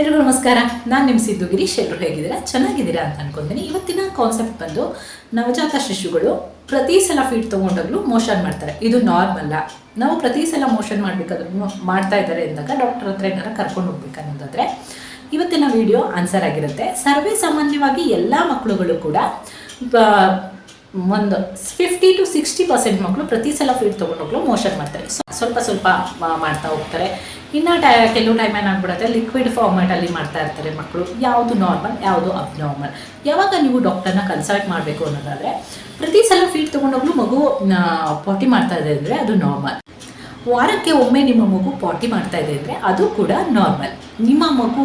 ಎಲ್ರಿಗೂ ನಮಸ್ಕಾರ. ನಾನು ನಿಮ್ಮ ಸಿದ್ದು ಗಿರೀಶ್. ಎಲ್ಲರೂ ಹೇಗಿದ್ದೀರಾ? ಚೆನ್ನಾಗಿದ್ದೀರಾ ಅಂತ ಅನ್ಕೊಂತೀನಿ. ಇವತ್ತಿನ ಕಾನ್ಸೆಪ್ಟ್ ಬಂದು ನವಜಾತ ಶಿಶುಗಳು ಪ್ರತಿ ಸಲ ಫೀಡ್ ತೊಗೊಂಡಾಗಲೂ ಮೋಷನ್ ಮಾಡ್ತಾರೆ. ಇದು ನಾರ್ಮಲ್ಲ ನಾವು ಪ್ರತಿ ಸಲ ಮೋಷನ್ ಮಾಡಬೇಕಾದ್ರೂ ಮಾಡ್ತಾ ಇದ್ದಾರೆ ಅಂದಾಗ ಡಾಕ್ಟರ್ ಹತ್ರ ಏನಾರ ಕರ್ಕೊಂಡು ಹೋಗ್ಬೇಕು ಅನ್ನೋದಾದ್ರೆ ಇವತ್ತಿನ ವಿಡಿಯೋ ಆನ್ಸರ್ ಆಗಿರುತ್ತೆ. ಸರ್ವೇ ಸಾಮಾನ್ಯವಾಗಿ ಎಲ್ಲ ಮಕ್ಕಳುಗಳು ಕೂಡ ಒಂದು ಫಿಫ್ಟಿ ಟು ಸಿಕ್ಸ್ಟಿ ಪರ್ಸೆಂಟ್ ಮಕ್ಕಳು ಪ್ರತಿ ಸಲ ಫೀಡ್ ತೊಗೊಂಡೋಗ್ಲು ಮೋಷನ್ ಮಾಡ್ತಾರೆ. ಸ್ವ- ಸ್ವಲ್ಪ ಸ್ವಲ್ಪ ಮಾಡ್ತಾ ಹೋಗ್ತಾರೆ. ಇನ್ನು ಟೈ, ಕೆಲವು ಟೈಮ್ ಏನಾಗ್ಬಿಡುತ್ತೆ ಲಿಕ್ವಿಡ್ ಫಾರ್ಮ್ಯಾಟಲ್ಲಿ ಮಾಡ್ತಾ ಇರ್ತಾರೆ ಮಕ್ಕಳು ಯಾವುದು ನಾರ್ಮಲ್ ಯಾವುದು ಅಬ್ನಾರ್ಮಲ್ ಯಾವಾಗ ನೀವು ಡಾಕ್ಟರ್ನ ಕನ್ಸಲ್ಟ್ ಮಾಡಬೇಕು ಅನ್ನೋದಾದರೆ, ಪ್ರತಿ ಸಲ ಫೀಡ್ ತೊಗೊಂಡೋಗ್ಲು ಮಗು ಪಾಟಿ ಮಾಡ್ತಾ ಇದೆ ಅಂದರೆ ಅದು ನಾರ್ಮಲ್ ವಾರಕ್ಕೆ ಒಮ್ಮೆ ನಿಮ್ಮ ಮಗು ಪಾಟಿ ಮಾಡ್ತಾ ಇದೆ ಅಂದರೆ ಅದು ಕೂಡ ನಾರ್ಮಲ್ ನಿಮ್ಮ ಮಗು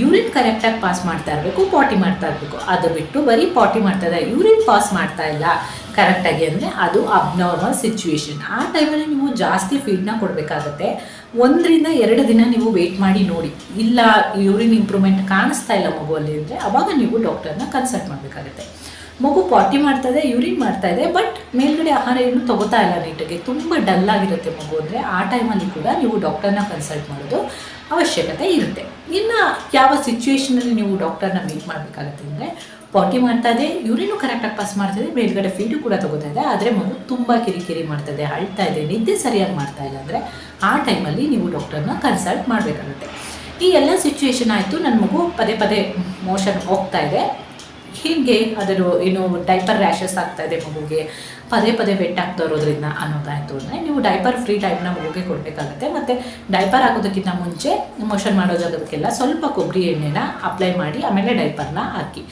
ಯೂರಿನ್ ಕರೆಕ್ಟಾಗಿ ಪಾಸ್ ಮಾಡ್ತಾ ಇರಬೇಕು ಪಾಟಿ ಮಾಡ್ತಾ ಇರಬೇಕು. ಅದು ಬಿಟ್ಟು ಬರೀ ಪಾಟಿ ಮಾಡ್ತಾ ಇದೆ ಯೂರಿನ್ ಪಾಸ್ ಮಾಡ್ತಾ ಇಲ್ಲ ಕರೆಕ್ಟಾಗಿ ಅಂದರೆ ಅದು ಅಬ್ನಾರ್ಮಲ್ ಸಿಚುವೇಶನ್ ಆ ಟೈಮಲ್ಲಿ ನೀವು ಜಾಸ್ತಿ ಫೀಡ್ನ ಕೊಡಬೇಕಾಗತ್ತೆ. ಒಂದರಿಂದ ಎರಡು ದಿನ ನೀವು ವೆಯ್ಟ್ ಮಾಡಿ ನೋಡಿ. ಇಲ್ಲ ಯೂರಿನ್ ಇಂಪ್ರೂವ್ಮೆಂಟ್ ಕಾಣಿಸ್ತಾ ಇಲ್ಲ ಮಗುವಲ್ಲಿ ಅಂದರೆ ಅವಾಗ ನೀವು ಡಾಕ್ಟರ್ನ ಕನ್ಸಲ್ಟ್ ಮಾಡಬೇಕಾಗುತ್ತೆ. ಮಗು ಪಾಟಿ ಮಾಡ್ತಾ ಇದೆ, ಯೂರಿನ್ ಮಾಡ್ತಾ ಇದೆ ಬಟ್ ಮೇಲ್ಗಡೆ ಆಹಾರ ಏನು ತಗೋತಾ ಇಲ್ಲ ನೀಟಾಗಿ. ತುಂಬ ಡಲ್ ಆಗಿರುತ್ತೆ ಮಗು ಅಂದರೆ ಆ ಟೈಮಲ್ಲಿ ಕೂಡ ನೀವು ಡಾಕ್ಟರ್ನ ಕನ್ಸಲ್ಟ್ ಮಾಡೋದು ಅವಶ್ಯಕತೆ ಇರುತ್ತೆ. ಇನ್ನು ಯಾವ ಸಿಚುವೇಷನಲ್ಲಿ ನೀವು ಡಾಕ್ಟರ್ನ ಮೀಟ್ ಮಾಡಬೇಕಾಗುತ್ತೆ ಅಂದರೆ ಪಾಟಿ ಮಾಡ್ತಾ ಇದೆ, ಯೂರಿನು ಕರೆಕ್ಟಾಗಿ ಪಾಸ್ ಮಾಡ್ತಾ ಇದೆ, ಮೇಲ್ಗಡೆ ಫೀಡು ಕೂಡ ತಗೋತಾ ಇದೆ, ಆದರೆ ಮಗು ತುಂಬ ಕಿರಿಕಿರಿ ಮಾಡ್ತಾ ಇದೆ, ಅಳ್ತಾ ಇದೆ, ನಿದ್ದೆ ಸರಿಯಾಗಿ ಮಾಡ್ತಾ ಇಲ್ಲ ಅಂದರೆ ಆ ಟೈಮಲ್ಲಿ ನೀವು ಡಾಕ್ಟರ್ನ ಕನ್ಸಲ್ಟ್ ಮಾಡಬೇಕಾಗುತ್ತೆ. ಈ ಎಲ್ಲ ಸಿಚುವೇಶನ್ ಆಯಿತು ನನ್ನ ಮಗು ಪದೇ ಪದೇ ಮೋಷನ್ ಹೋಗ್ತಾ ಇದೆ. ಹೀಗೆ ಅದರ ಏನು ಡೈಪರ್ ರ್ಯಾಷಸ್ ಆಗ್ತಾ ಇದೆ ಮಗುಗೆ. ಪದೇ ಪದೇ ವೆಟ್ ಆಗ್ತಾ ಇರೋದ್ರಿಂದ ಅನ್ನೋದಾಯಿತು ಅಂದರೆ ನೀವು ಡೈಪರ್ ಫ್ರೀ ಟೈಮ್ನ ಮಗುಗೆ ಕೊಡಬೇಕಾಗುತ್ತೆ. ಮತ್ತು ಡೈಪರ್ ಹಾಕೋದಕ್ಕಿಂತ ಮುಂಚೆ ಮೋಷನ್ ಮಾಡೋ ಜಾಗದಕ್ಕೆಲ್ಲ ಸ್ವಲ್ಪ ಕೊಬ್ಬರಿ ಎಣ್ಣೆನ ಅಪ್ಲೈ ಮಾಡಿ ಆಮೇಲೆ ಡೈಪರ್ನ ಹಾಕಿ.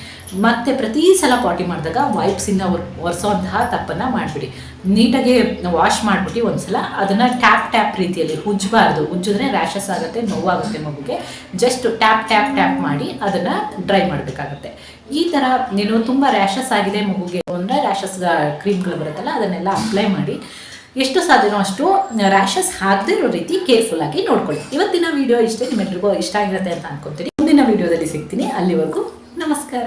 ಮತ್ತು ಪ್ರತಿ ಸಲ ಪಾಟಿ ಮಾಡಿದಾಗ ವೈಪ್ಸಿಂದ ಒರ್ ಒರೆಸೋಂತಹ ತಪ್ಪನ್ನು ಮಾಡಿಬಿಡಿ. ನೀಟಾಗಿ ವಾಶ್ ಮಾಡಿಬಿಟ್ಟು ಒಂದ್ಸಲ ಅದನ್ನು ಟ್ಯಾಪ್ ಟ್ಯಾಪ್ ರೀತಿಯಲ್ಲಿ ಉಜ್ಜಬಾರ್ದು ಉಜ್ಜಿದ್ರೆ ರ್ಯಾಷಸ್ ಆಗುತ್ತೆ, ನೋವಾಗುತ್ತೆ ಮಗುಗೆ. ಜಸ್ಟ್ ಟ್ಯಾಪ್ ಟ್ಯಾಪ್ ಟ್ಯಾಪ್ ಮಾಡಿ ಅದನ್ನು ಡ್ರೈ ಮಾಡಬೇಕಾಗುತ್ತೆ. ಈ ಥರ ನೀನು ತುಂಬ ರ್ಯಾಷಸ್ ಆಗಿದೆ ಮಗುಗೆ ಅಂದರೆ ರ್ಯಾಷಸ್ ಕ್ರೀಮ್ಗಳು ಬರುತ್ತಲ್ಲ, ಅದನ್ನೆಲ್ಲ ಅಪ್ಲೈ ಮಾಡಿ. ಎಷ್ಟು ಸಾಧ್ಯನೋ ಅಷ್ಟು ರ್ಯಾಷಸ್ ಆಗದೇ ಇರೋ ರೀತಿ ಕೇರ್ಫುಲ್ ಆಗಿ ನೋಡ್ಕೊಳ್ಳಿ. ಇವತ್ತಿನ ವಿಡಿಯೋ ಇಷ್ಟೇ ನಿಮ್ಮೆಲ್ರಿಗೂ ಇಷ್ಟ ಆಗಿರುತ್ತೆ ಅಂತ ಅನ್ಕೊತೀನಿ. ಮುಂದಿನ ವಿಡಿಯೋದಲ್ಲಿ ಸಿಗ್ತೀನಿ. ಅಲ್ಲಿವರೆಗೂ ನಮಸ್ಕಾರ.